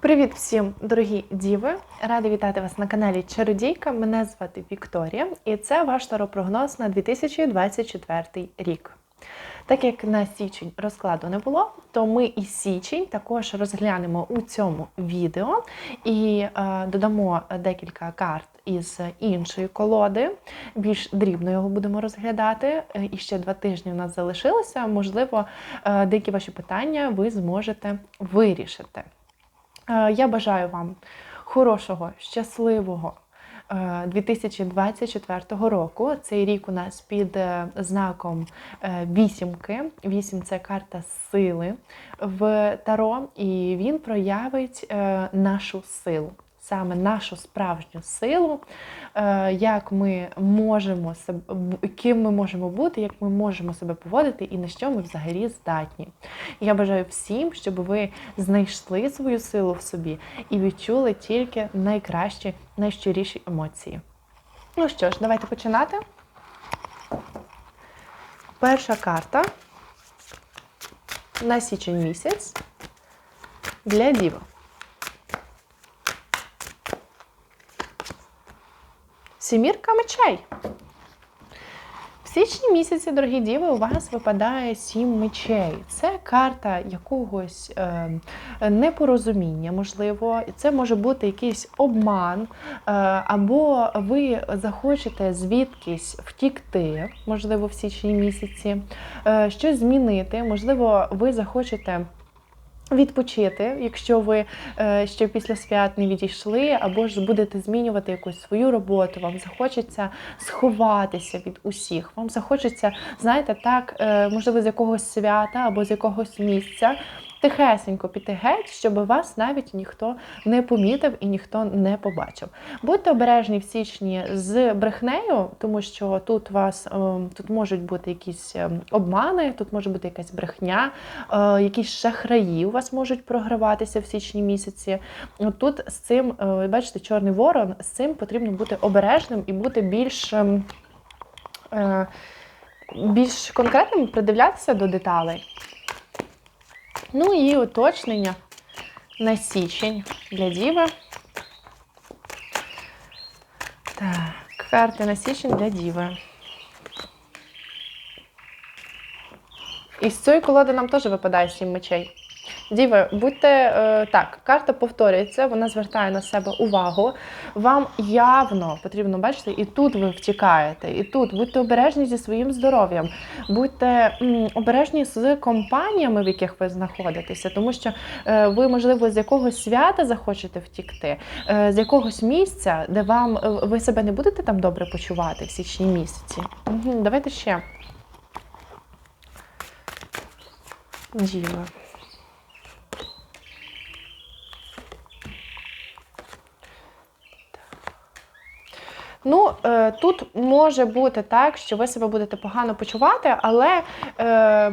Привіт всім, дорогі діви! Рада вітати вас на каналі Чародійка. Мене звати Вікторія, і це ваш таропрогноз на 2024 рік. Так як на січень розкладу не було, то ми і січень також розглянемо у цьому відео і е, додамо декілька карт із іншої колоди. Більш дрібно його будемо розглядати. Е, І ще два тижні у нас залишилося. Можливо, е, деякі ваші питання ви зможете вирішити. Е, Я бажаю вам хорошого, щасливого е, 2024 року. Цей рік у нас під е, знаком е, вісімки. Вісім це карта сили в Таро, і він проявить е, нашу силу. Саме нашу справжню силу, е, як ми можемо себе, ким ми можемо бути, як ми можемо себе поводити і на що ми взагалі здатні. Я бажаю всім, щоб ви знайшли свою силу в собі і відчули тільки найкращі, найщиріші емоції. Ну що ж, давайте починати. Перша карта на січень місяць для діва. Сімірка мечей. В січні місяці, дорогі діви, у вас випадає сім мечей. Це карта якогось е, непорозуміння, можливо, це може бути якийсь обман, е, або ви захочете звідкись втікти, можливо, в січні місяці, е, щось змінити, можливо, ви захочете. Відпочити, якщо ви е, ще після свят не відійшли, або ж будете змінювати якусь свою роботу, вам захочеться сховатися від усіх. Вам захочеться, знаєте, так, е, можливо, з якогось свята або з якогось місця тихесенько піти геть, щоб вас навіть ніхто не помітив і ніхто не побачив. Будьте обережні в січні з брехнею, тому що тут вас е, тут можуть бути якісь е, обмани, тут може бути якась брехня, е, якісь шахраї у вас можуть програватися в січні місяці. Тут з цим, бачите, чорний ворон, з цим потрібно бути обережним і бути більш. Більш конкретним придивлятися до деталей. Ну і уточнення на січень для діви. Так, карти на січень для діви. І з цієї колоди нам теж випадає сім мечей. Діви, будьте е, так, карта повторюється, вона звертає на себе увагу. Вам явно потрібно бачите, і тут ви втікаєте, і тут будьте обережні зі своїм здоров'ям, будьте м, обережні з компаніями, в яких ви знаходитеся, тому що е, ви, можливо, з якогось свята захочете втікти, е, з якогось місця, де вам е, ви себе не будете там добре почувати в січні місяці. Угу, давайте ще. Діва. Ну, е, тут може бути так, що ви себе будете погано почувати, але е,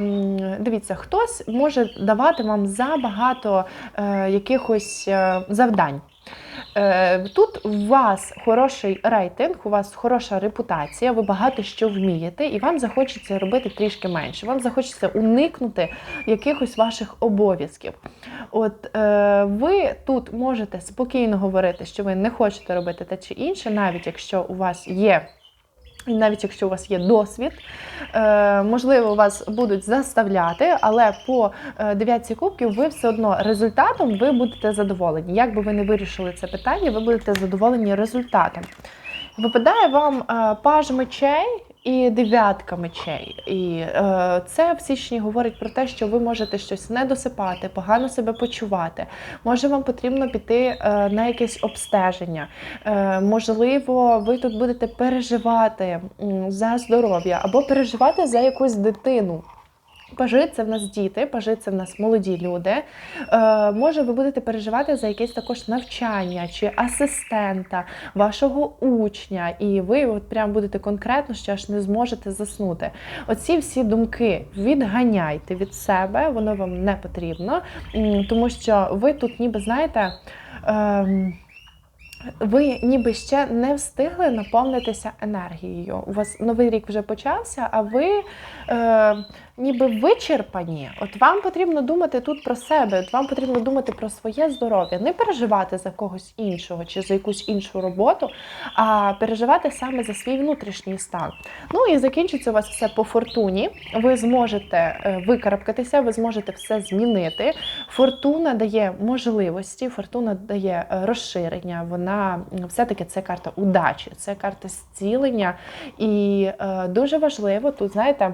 дивіться, хтось може давати вам забагато е, якихось е, завдань. Е, Тут у вас хороший рейтинг, у вас хороша репутація, ви багато що вмієте, і вам захочеться робити трішки менше. Вам захочеться уникнути якихось ваших обов'язків. От е, ви тут можете спокійно говорити, що ви не хочете робити те чи інше, навіть якщо у вас є. Навіть якщо у вас є досвід, е, можливо, вас будуть заставляти, але по е, дев'ятці кубків ви все одно результатом ви будете задоволені. Як би ви не вирішили це питання, ви будете задоволені результатом. Випадає вам е, паж мечей і дев'ятка мечей. І е, це в січні говорить про те, що ви можете щось не досипати, погано себе почувати. Може, вам потрібно піти е, на якесь обстеження. Е, можливо, ви тут будете переживати за здоров'я або переживати за якусь дитину. Пажи в нас діти, пажи в нас молоді люди. Е, може, ви будете переживати за якесь також навчання чи асистента, вашого учня, і ви от прям будете конкретно, що аж не зможете заснути. Оці всі думки відганяйте від себе, воно вам не потрібно, тому що ви тут, ніби знаєте. Ем, ви ніби ще не встигли наповнитися енергією. У вас новий рік вже почався, а ви е, ніби вичерпані, от вам потрібно думати тут про себе, от вам потрібно думати про своє здоров'я, не переживати за когось іншого чи за якусь іншу роботу, а переживати саме за свій внутрішній стан. Ну і закінчиться у вас все по фортуні. Ви зможете е, викарабкатися, ви зможете все змінити. Фортуна дає можливості, фортуна дає е, розширення. Вона все-таки це карта удачі, це карта зцілення. І е, дуже важливо тут, знаєте.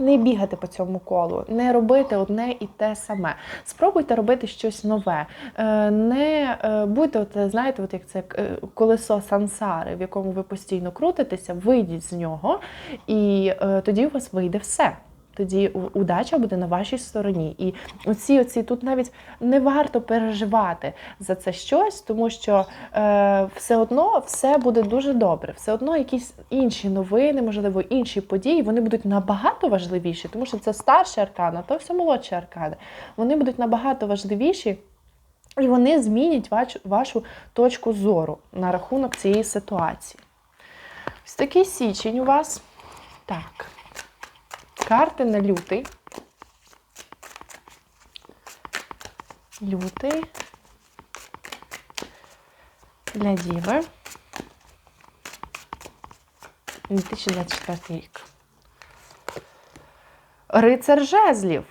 Не бігати по цьому колу, не робити одне і те саме. Спробуйте робити щось нове. Е, Не е, будьте, от, знаєте, от як це е, колесо сансари, в якому ви постійно крутитеся, вийдіть з нього, і тоді у вас вийде все. Тоді удача буде на вашій стороні. І оці, оці тут навіть не варто переживати за це щось, тому що е, все одно все буде дуже добре. Все одно якісь інші новини, можливо, інші події, вони будуть набагато важливіші, тому що це старші аркани, а то все молодші аркани. Вони будуть набагато важливіші. І вони змінять ваш, вашу точку зору на рахунок цієї ситуації. Ось такий січень у вас. Так. Карти на лютий. Лютий. Для Діви. 2024 рік. Рицар жезлів.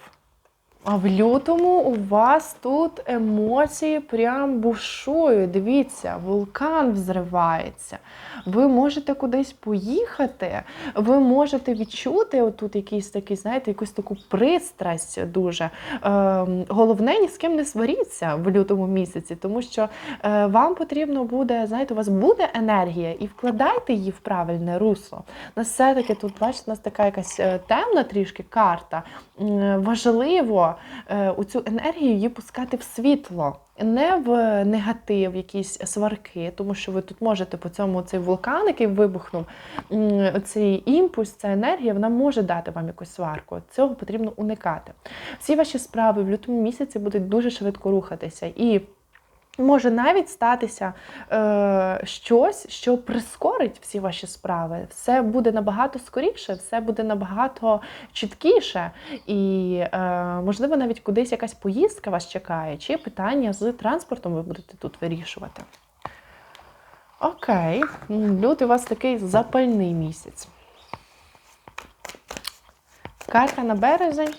А в лютому у вас тут емоції прям бушують. Дивіться, вулкан взривається. Ви можете кудись поїхати, ви можете відчути отут якийсь такий, знаєте, якусь таку пристрасть дуже. Ем, головне, ні з ким не сваріться в лютому місяці, тому що е, вам потрібно буде, знаєте, у вас буде енергія і вкладайте її в правильне русло. У нас все-таки тут, бачите, у нас така якась е, темна трішки карта. Важливо е, у цю енергію її пускати в світло. Не в негатив, якісь сварки, тому що ви тут можете по цьому цей вулкан, який вибухнув, цей імпульс, ця енергія, вона може дати вам якусь сварку. Цього потрібно уникати. Всі ваші справи в лютому місяці будуть дуже швидко рухатися. І Може навіть статися е, щось, що прискорить всі ваші справи. Все буде набагато скоріше, все буде набагато чіткіше. І, е, можливо, навіть кудись якась поїздка вас чекає, чи питання з транспортом ви будете тут вирішувати. Окей, лютий у вас такий запальний місяць. Карта на березень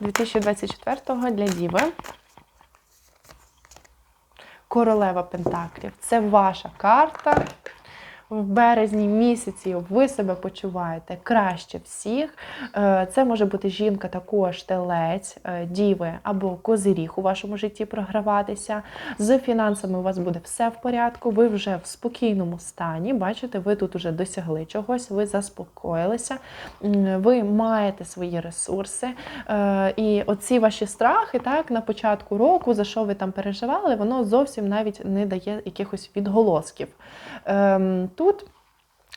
2024 для Діви. Королева Пентаклів. Це ваша карта. В березні місяці ви себе почуваєте краще всіх. Е, Це може бути жінка, також телець, е, діви або козиріг у вашому житті програватися. З фінансами у вас буде все в порядку. Ви вже в спокійному стані. Бачите, ви тут вже досягли чогось, ви заспокоїлися, ви маєте свої ресурси. Е, І оці ваші страхи, так, на початку року, за що ви там переживали, воно зовсім навіть не дає якихось відголосків. Тут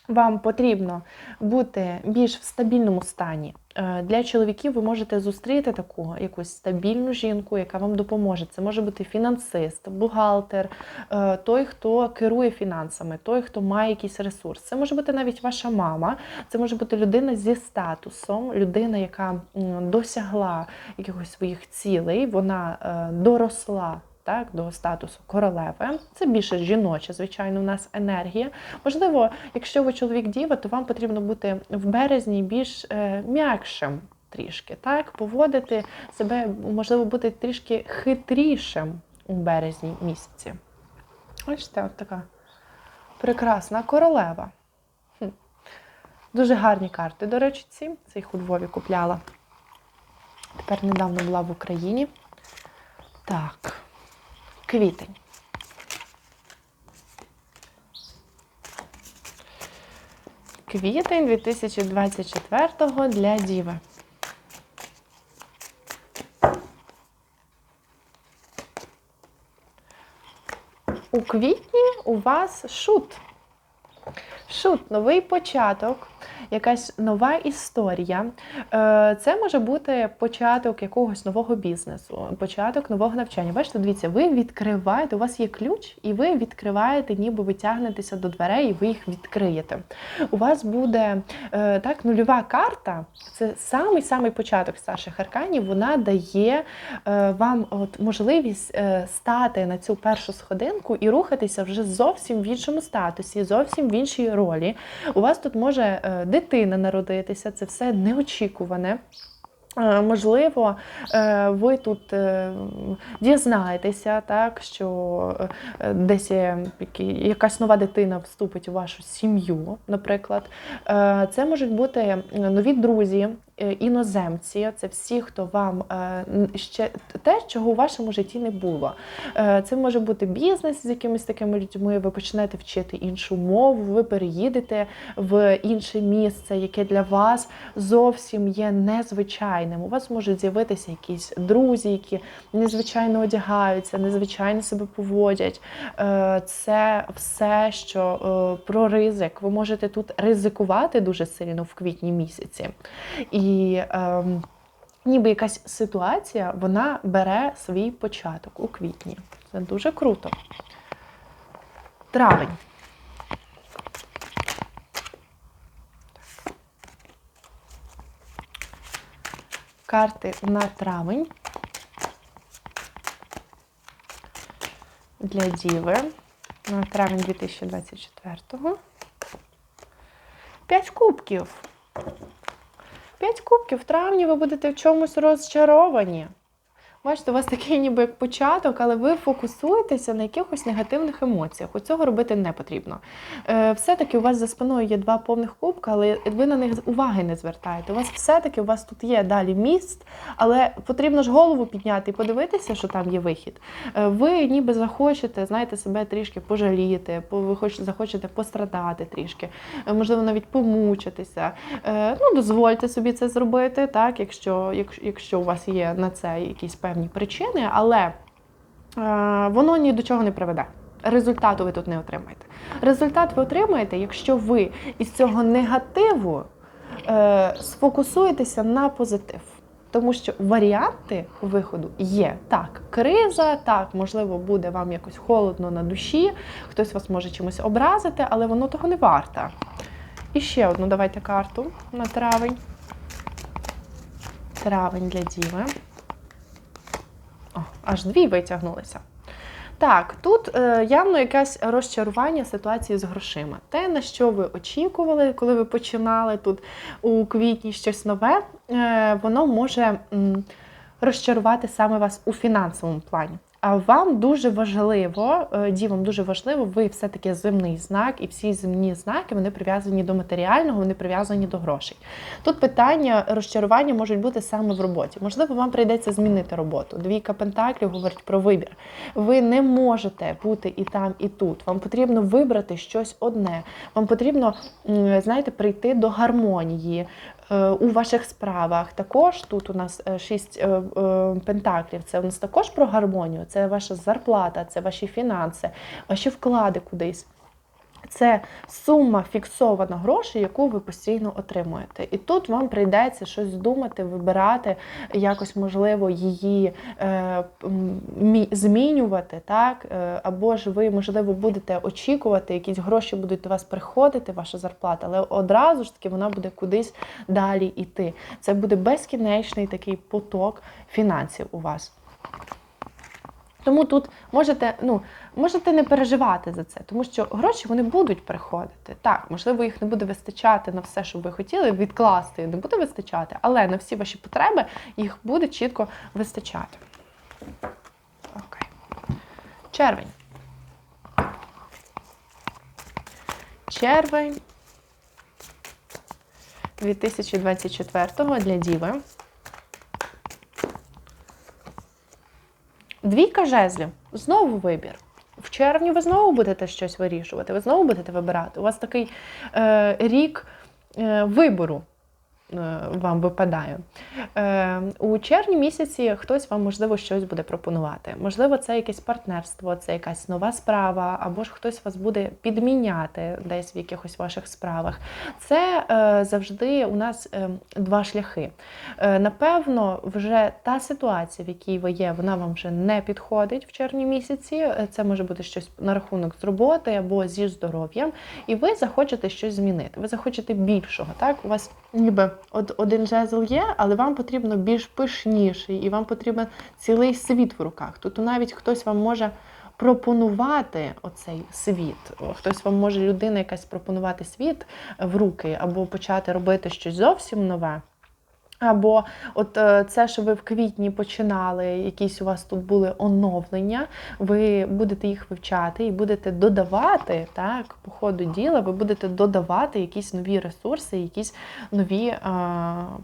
вам потрібно бути більш в стабільному стані. Е, Для чоловіків ви можете зустріти таку якусь стабільну жінку, яка вам допоможе. Це може бути фінансист, бухгалтер, е, той, хто керує фінансами, той, хто має якийсь ресурс. Це може бути навіть ваша мама, це може бути людина зі статусом, людина, яка досягла якихось своїх цілей, вона е, доросла. Так, до статусу королеви. Це більше жіноча, звичайно, у нас енергія. Можливо, якщо ви чоловік діва, то вам потрібно бути в березні більш е, м'якшим трішки, так, поводити себе, можливо, бути трішки хитрішим у березні місяці. Бачите, от така прекрасна королева. Дуже гарні карти, до речі, ці. Це їх у Львові купляла. Тепер недавно була в Україні. Так, квітень. Квітень 2024 для Діви. У квітні у вас шут. Шут, новий початок, якась нова історія. Е, Це може бути початок якогось нового бізнесу, початок нового навчання. Бачите, дивіться, ви відкриваєте, у вас є ключ, і ви відкриваєте, ніби ви тягнетеся до дверей, і ви їх відкриєте. У вас буде е, так, нульова карта. Це самий самий початок старших арканів. Вона дає е, вам от можливість стати на цю першу сходинку і рухатися вже зовсім в іншому статусі, зовсім в іншій ролі. У вас тут може е, дитина народитися, це все неочікуване. Е, Можливо, е, ви тут е, дізнаєтеся, так, що десь якась нова дитина вступить у вашу сім'ю, наприклад. Це можуть бути нові друзі, іноземці, це всі, хто вам е, ще те, чого у вашому житті не було. Е, Це може бути бізнес з якимись такими людьми. Ви почнете вчити іншу мову, ви переїдете в інше місце, яке для вас зовсім є незвичайним. У вас можуть з'явитися якісь друзі, які незвичайно одягаються, незвичайно себе поводять. Е, Це все, що е, про ризик. Ви можете тут ризикувати дуже сильно в квітні місяці. І ем, ніби якась ситуація вона бере свій початок у квітні. Це дуже круто. Травень. Карти на травень для Діви на травень 2024-го. П'ять кубків. П'ять кубків в травні ви будете в чомусь розчаровані. Бачите, у вас такий ніби як початок, але ви фокусуєтеся на якихось негативних емоціях. У цього робити не потрібно. Е, все-таки у вас за спиною є два повних кубка, але ви на них уваги не звертаєте. У вас все-таки у вас тут є далі міст, але потрібно ж голову підняти і подивитися, що там є вихід. Е, ви ніби захочете, знаєте, себе трішки пожаліти, ви хоч- захочете пострадати трішки, е, можливо, навіть помучитися. Ну, дозвольте собі це зробити, так, якщо, якщо у вас є на це якісь певні причини, але е, воно ні до чого не приведе. Результату ви тут не отримаєте. Результат ви отримаєте, якщо ви із цього негативу е, сфокусуєтеся на позитив. Тому що варіанти виходу є. Так, криза, так, можливо, буде вам якось холодно на душі, хтось вас може чимось образити, але воно того не варте. І ще одну давайте карту на травень. Травень для Діви. Аж дві витягнулися. Так, тут е, явно якесь розчарування ситуації з грошима. Те, на що ви очікували, коли ви починали тут у квітні щось нове, е, воно може м, розчарувати саме вас у фінансовому плані. Вам дуже важливо, е, дівам дуже важливо, ви все-таки земний знак, і всі земні знаки вони прив'язані до матеріального, вони прив'язані до грошей. Тут питання розчарування можуть бути саме в роботі. Можливо, вам прийдеться змінити роботу. Двійка пентаклів говорить про вибір. Ви не можете бути і там, і тут. Вам потрібно вибрати щось одне. Вам потрібно, знаєте, прийти до гармонії у ваших справах. Також тут у нас е, шість е, е, пентаклів. Це у нас також про гармонію. Це ваша зарплата, це ваші фінанси, ваші вклади кудись. Це сума фіксована грошей, яку ви постійно отримуєте. І тут вам прийдеться щось думати, вибирати, якось можливо її е, змінювати, так? Е, або ж ви, можливо, будете очікувати, якісь гроші будуть до вас приходити, ваша зарплата, але одразу ж таки вона буде кудись далі йти. Це буде безкінечний такий поток фінансів у вас. Тому тут можете, ну, можете не переживати за це, тому що гроші вони будуть приходити. Так, можливо, їх не буде вистачати на все, що ви хотіли, відкласти не буде вистачати, але на всі ваші потреби їх буде чітко вистачати. Окей. Червень. Червень 2024 для Діви. Двійка жезлів. Знову вибір. В червні ви знову будете щось вирішувати, ви знову будете вибирати. У вас такий е, рік е, вибору. Е, вам випадає. Е, У червні місяці хтось вам, можливо, щось буде пропонувати. Можливо, це якесь партнерство, це якась нова справа, або ж хтось вас буде підміняти десь в якихось ваших справах. Це е, завжди у нас два шляхи. Напевно, вже та ситуація, в якій ви є, вона вам вже не підходить в червні місяці. Це може бути щось на рахунок з роботи або зі здоров'ям, і ви захочете щось змінити. Ви захочете більшого. Так, у вас ніби от один жезл є, але вам потрібно більш пишніший, і вам потрібен цілий світ в руках. Тут навіть хтось вам може. Пропонувати оцей світ. Хтось вам може людина якась пропонувати світ в руки, або почати робити щось зовсім нове. Або от е, це, що ви в квітні починали, якісь у вас тут були оновлення, ви будете їх вивчати і будете додавати, так, по ходу діла, ви будете додавати якісь нові ресурси, якісь нові е,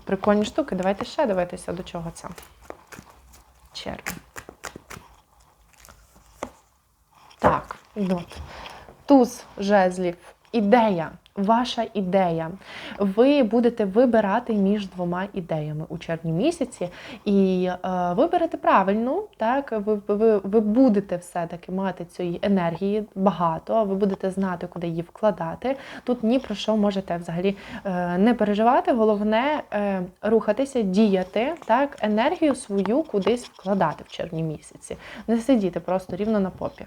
прикольні штуки. Давайте ще дивитися, до чого це. Червень. Так, от. Туз жезлів. Ідея, ваша ідея. Ви будете вибирати між двома ідеями у червні місяці, і е, виберете правильну, так ви, ви, ви будете все-таки мати цієї енергії багато, ви будете знати, куди її вкладати. Тут ні про що можете взагалі е, не переживати. Головне е, рухатися, діяти, так, енергію свою кудись вкладати в червні місяці. Не сидіти просто рівно на попі.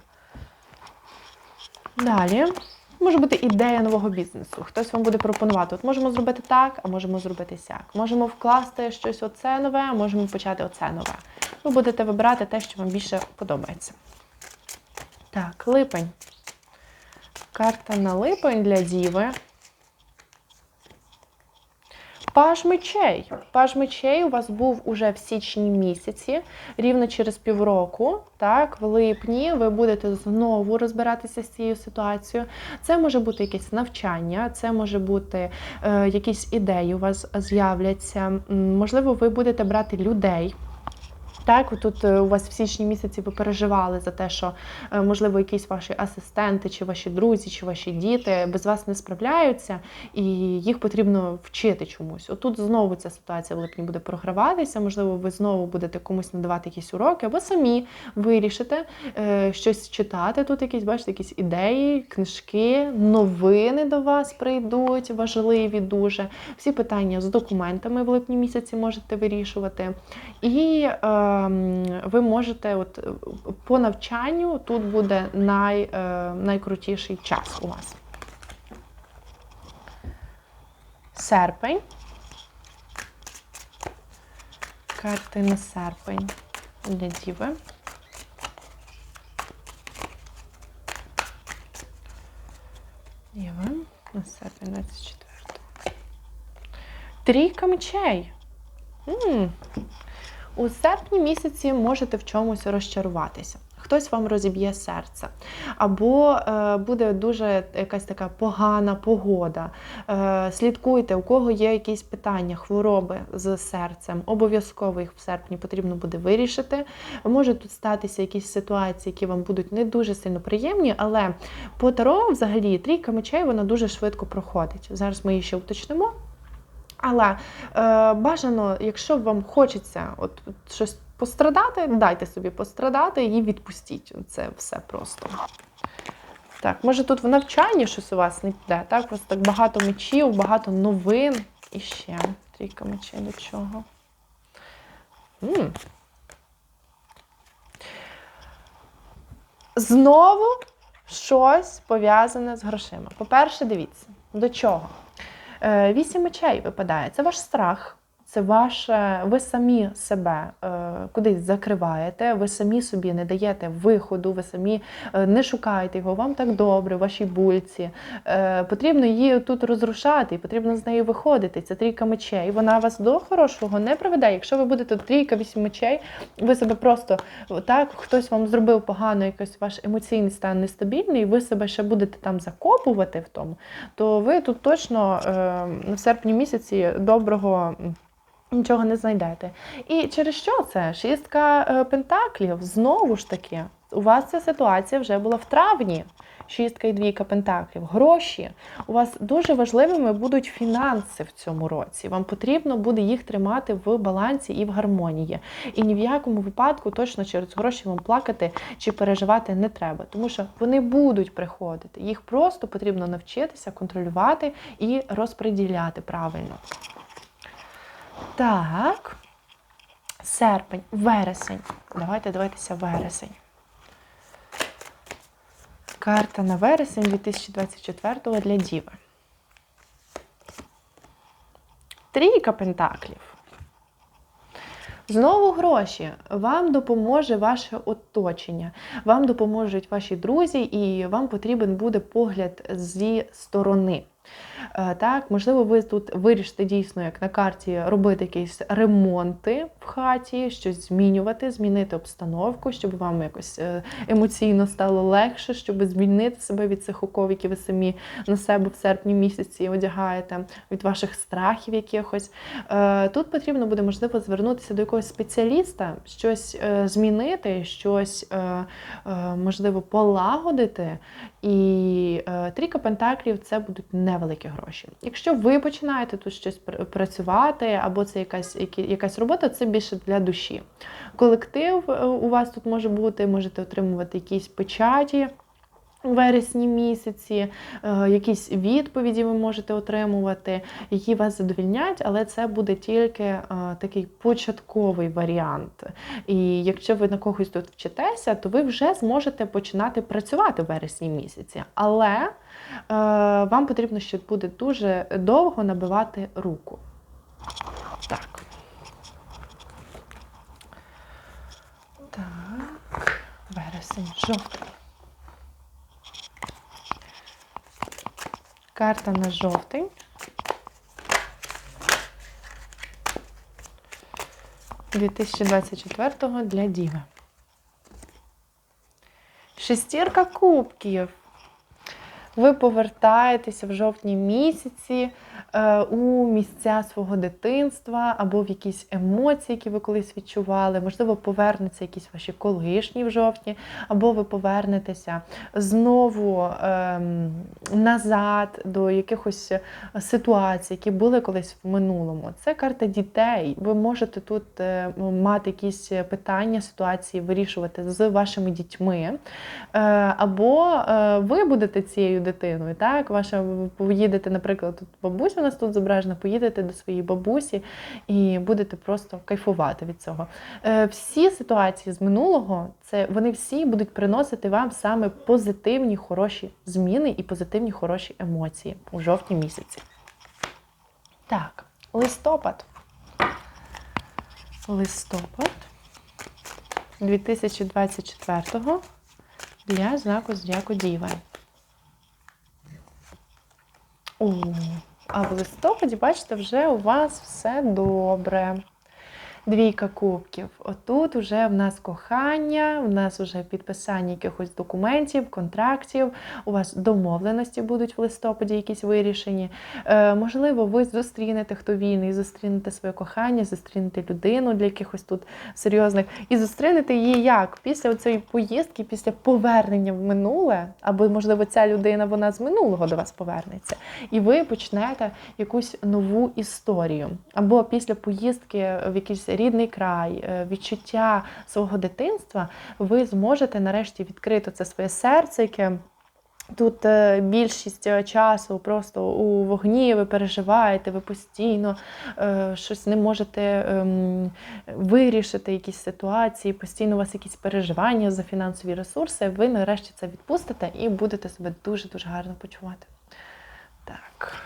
Далі. Може бути ідея нового бізнесу. Хтось вам буде пропонувати. От можемо зробити так, а можемо зробити сяк. Можемо вкласти щось оце нове, а можемо почати оце нове. Ви будете вибирати те, що вам більше подобається. Так, липень. Карта на липень для діви. Паж мечей. Паж мечей у вас був уже в січні місяці, рівно через півроку. Так, в липні ви будете знову розбиратися з цією ситуацією. Це може бути якесь навчання, це може бути е, якісь ідеї у вас з'являться. Можливо, ви будете брати людей. Так, тут е, у вас в січні місяці ви переживали за те, що е, можливо якісь ваші асистенти, чи ваші друзі, чи ваші діти без вас не справляються, і їх потрібно вчити чомусь. Отут знову ця ситуація в липні буде програватися. Можливо, ви знову будете комусь надавати якісь уроки, або самі вирішите е, щось читати. Тут якісь, бачите, якісь ідеї, книжки, новини до вас прийдуть, важливі дуже. Всі питання з документами в липні місяці можете вирішувати. І ви можете, от е, по навчанню, тут буде най, е, найкрутіший час у вас. Серпень. Карти на серпень для діви. Діви на серпень 24. Трійка мечей. М. У серпні місяці можете в чомусь розчаруватися. Хтось вам розіб'є серце, або е, буде дуже якась така погана погода. Е, слідкуйте, у кого є якісь питання, хвороби з серцем. Обов'язково їх в серпні потрібно буде вирішити. Може тут статися якісь ситуації, які вам будуть не дуже сильно приємні, але по таро, взагалі, трійка мечей вона дуже швидко проходить. Зараз ми її ще уточнимо. Але е, бажано, якщо вам хочеться от, щось пострадати, дайте собі пострадати і відпустіть. Це все просто. Так, може тут в навчанні щось у вас не піде, так? Вас так багато мечів, багато новин. І ще трійка мечей до чого. м Знову щось пов'язане з грошима. По-перше, дивіться, до чого? Е, Вісім мечей випадає. Це ваш страх, це ваше, ви самі себе е, кудись закриваєте, ви самі собі не даєте виходу, ви самі е, не шукаєте його, вам так добре, вашій бульці. Е, Потрібно її тут розрушати, потрібно з нею виходити. Це трійка мечей. Вона вас до хорошого не приведе. Якщо ви будете трійка вісім мечей, ви себе просто так, хтось вам зробив погано, якийсь ваш емоційний стан нестабільний, ви себе ще будете там закопувати в тому, то ви тут точно в серпні місяці доброго. Нічого не знайдете. І через що це? Шістка е, пентаклів, знову ж таки, У вас ця ситуація вже була в травні. Шістка і двійка пентаклів, гроші. У вас дуже важливими будуть фінанси в цьому році. Вам потрібно буде їх тримати в балансі і в гармонії. І ні в якому випадку точно через гроші вам плакати чи переживати не треба, тому що вони будуть приходити. Їх просто потрібно навчитися контролювати і розподіляти правильно. Так. Серпень, вересень. Давайте дивитися вересень. Карта на вересень 2024 для Діви. Трійка пентаклів. Знову гроші. Вам допоможе ваше оточення, вам допоможуть ваші друзі, і вам потрібен буде погляд зі сторони. Е, так, можливо, ви тут вирішите дійсно, як на карті, робити якісь ремонти в хаті, щось змінювати, змінити обстановку, щоб вам якось е, емоційно стало легше, щоб звільнити себе від цих оков, які ви самі на себе в серпні місяці одягаєте, від ваших страхів якихось. Е, тут потрібно буде, можливо, звернутися до якогось спеціаліста, щось змінити, щось можливо полагодити. І трійка пентаклів це будуть невеликі гроші. Якщо ви починаєте тут щось працювати, або це якась якась робота, це більше для душі. Колектив е, у вас тут може бути, можете отримувати якісь печаті. У вересні місяці е, якісь відповіді ви можете отримувати, які вас задовільнять, але це буде тільки е, такий початковий варіант. І якщо ви на когось тут вчитеся, то ви вже зможете починати працювати в вересні місяці. Але вам потрібно ще буде дуже довго набивати руку. Так. Так, вересень, жовтий. Карта на жовтий. – 2024 для Діви. Шестірка кубків. Ви повертаєтеся в жовтні місяці у місця свого дитинства або в якісь емоції, які ви колись відчували. Можливо, повернуться якісь ваші колишні в жовтні, або ви повернетеся знову ем, назад до якихось ситуацій, які були колись в минулому. Це карта дітей. Ви можете тут е, мати якісь питання, ситуації, вирішувати з вашими дітьми. Е, або ви будете цією дитиною. так? Ваша поїдете, наприклад, тут бабуся у нас тут зображена, поїдете до своєї бабусі і будете просто кайфувати від цього. Е, всі ситуації з минулого, це вони всі будуть приносити вам саме позитивні, хороші зміни і позитивні хороші емоції у жовтні місяці. Так, листопад. Листопад 2024 для знаку Зодіаку Діва. А в листопаді, бачите, вже у вас все добре. Двійка кубків. Отут вже в нас кохання, в нас вже підписання якихось документів, контрактів, у вас домовленості будуть в листопаді якісь вирішені. Е, Можливо, ви зустрінете хто вільний, зустрінете своє кохання, зустрінете людину для якихось тут серйозних. І зустрінете її як? Після цієї поїздки, після повернення в минуле, або, можливо, ця людина вона з минулого до вас повернеться. І ви почнете якусь нову історію. Або після поїздки в якийсь рідний край, е, відчуття свого дитинства, ви зможете нарешті відкрити це своє серце, яке. Тут е, більшість е, часу просто у вогні ви переживаєте, ви постійно щось не можете е, вирішити, якісь ситуації, постійно у вас якісь переживання за фінансові ресурси. Ви нарешті це відпустите і будете себе дуже-дуже гарно почувати. Так,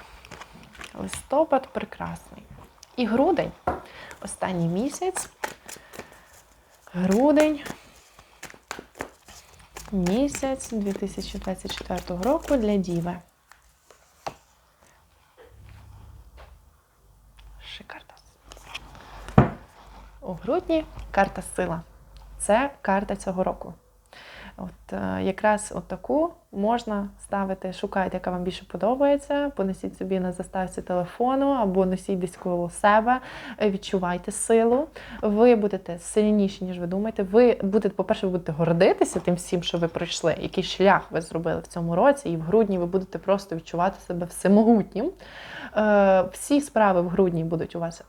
листопад прекрасний. І грудень останній місяць. Грудень. Місяць 2024 року для Діви. Шикарно. У грудні карта сила. Це карта цього року. От е, Якраз от таку можна ставити, шукайте, яка вам більше подобається. Понесіть собі на заставці телефону або носіть десь коло себе. Е, Відчувайте силу. Ви будете сильніші, ніж ви думаєте. Ви будете, по-перше, ви будете гордитися тим всім, що ви пройшли, який шлях ви зробили в цьому році, і в грудні ви будете просто відчувати себе всемогутнім. Е, Всі справи в грудні будуть у вас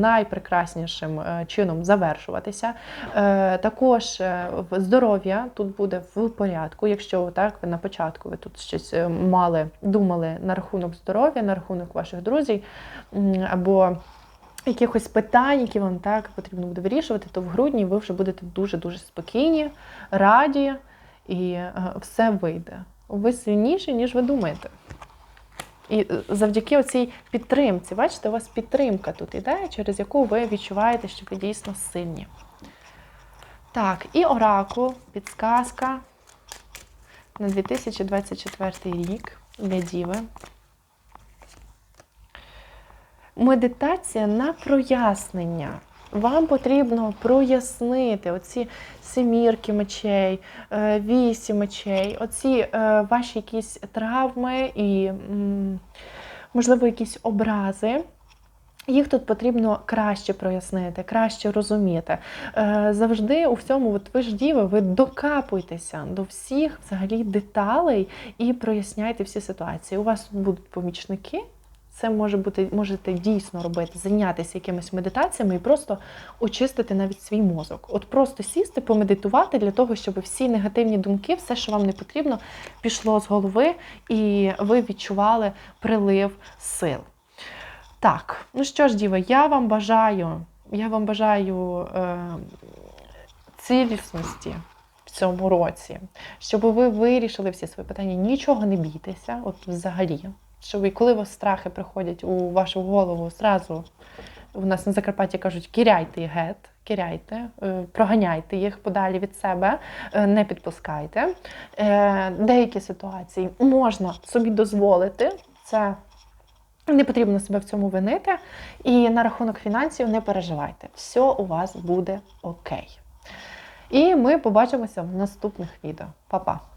найпрекраснішим е, чином завершуватися. Також здоров'я тут буде в порядку. Якщо так ви на початку ви тут щось е, мали, думали на рахунок здоров'я, на рахунок ваших друзів або якихось питань, які вам так потрібно буде вирішувати, то в грудні ви вже будете дуже-дуже спокійні, раді і е, все вийде. Ви сильніші, ніж ви думаєте. І е, завдяки оцій підтримці, бачите, у вас підтримка тут іде, через яку ви відчуваєте, що ви дійсно сильні. Так, і оракул, підсказка на 2024 рік для Діви. Медитація на прояснення. Вам потрібно прояснити оці семірки мечей, е, вісі мечей, оці е, ваші якісь травми і, можливо, якісь образи. Їх тут потрібно краще прояснити, краще розуміти. Е, Завжди у всьому, от ви ж діви, ви докапуйтеся до всіх взагалі деталей і проясняйте всі ситуації. У вас тут будуть помічники. Це може бути, можете дійсно робити, зайнятися якимись медитаціями і просто очистити навіть свій мозок. От просто сісти, помедитувати для того, щоб всі негативні думки, все, що вам не потрібно, пішло з голови, і ви відчували прилив сил. Так, ну що ж, діва, я вам бажаю, я вам бажаю е, цілісності в цьому році, щоб ви вирішили всі свої питання, нічого не бійтеся, от взагалі. Щоб коли вас страхи приходять у вашу голову, зразу у нас на Закарпатті кажуть, кіряйте гет, кіряйте, е, проганяйте їх подалі від себе, е, не підпускайте. Е, Деякі ситуації можна собі дозволити. Це не потрібно себе в цьому винити. І на рахунок фінансів не переживайте. Все у вас буде окей. І ми побачимося в наступних відео. Па-па!